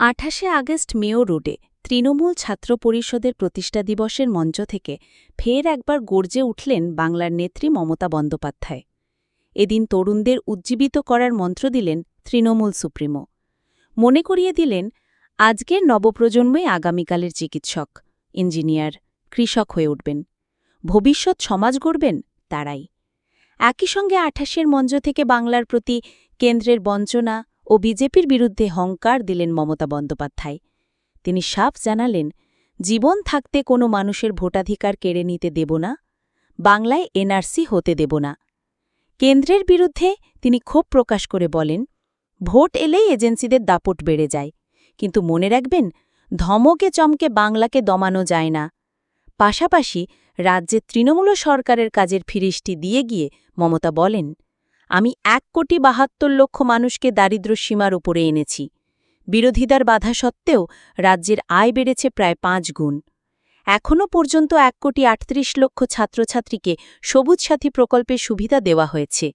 আঠাশে আগস্ট মেয় রোডে তৃণমূল ছাত্র পরিষদের প্রতিষ্ঠা দিবসের মঞ্চ থেকে ফের একবার গর্জে উঠলেন বাংলার নেত্রী মমতা বন্দ্যোপাধ্যায়। এদিন তরুণদের উজ্জীবিত করার মন্ত্র দিলেন তৃণমূল সুপ্রিমো। মনে করিয়ে দিলেন, আজকের নবপ্রজন্মই আগামীকালের চিকিৎসক, ইঞ্জিনিয়ার, কৃষক হয়ে উঠবেন। ভবিষ্যৎ সমাজ গড়বেন তারাই। একই সঙ্গে আঠাশের মঞ্চ থেকে বাংলার প্রতি কেন্দ্রের বঞ্চনা ও বিজেপির বিরুদ্ধে হংকার দিলেন মমতা বন্দ্যোপাধ্যায়। তিনি সাফ জানালেন, জীবন থাকতে কোনো মানুষের ভোটাধিকার কেড়ে নিতে দেব না, বাংলায় এনআরসি হতে দেব না। কেন্দ্রের বিরুদ্ধে তিনি ক্ষোভ প্রকাশ করে বলেন, ভোট এলেই এজেন্সিদের দাপট বেড়ে যায়, কিন্তু মনে রাখবেন, ধমকে চমকে বাংলাকে দমানো যায় না। পাশাপাশি রাজ্যে তৃণমূল সরকারের কাজের ফিরিস্টি দিয়ে গিয়ে মমতা বলেন আমি এক কোটি বাহাত্তর লক্ষ মানুষকে দারিদ্র সীমার উপরে এনেছি। বিরোধীদার বাধা সত্ত্বেও রাজ্যের আয় বেড়েছে প্রায় পাঁচ গুণ। এখনও পর্যন্ত এক কোটি আটত্রিশ লক্ষ ছাত্রছাত্রীকে সবুজ সাথী প্রকল্পের সুবিধা দেওয়া হয়েছে।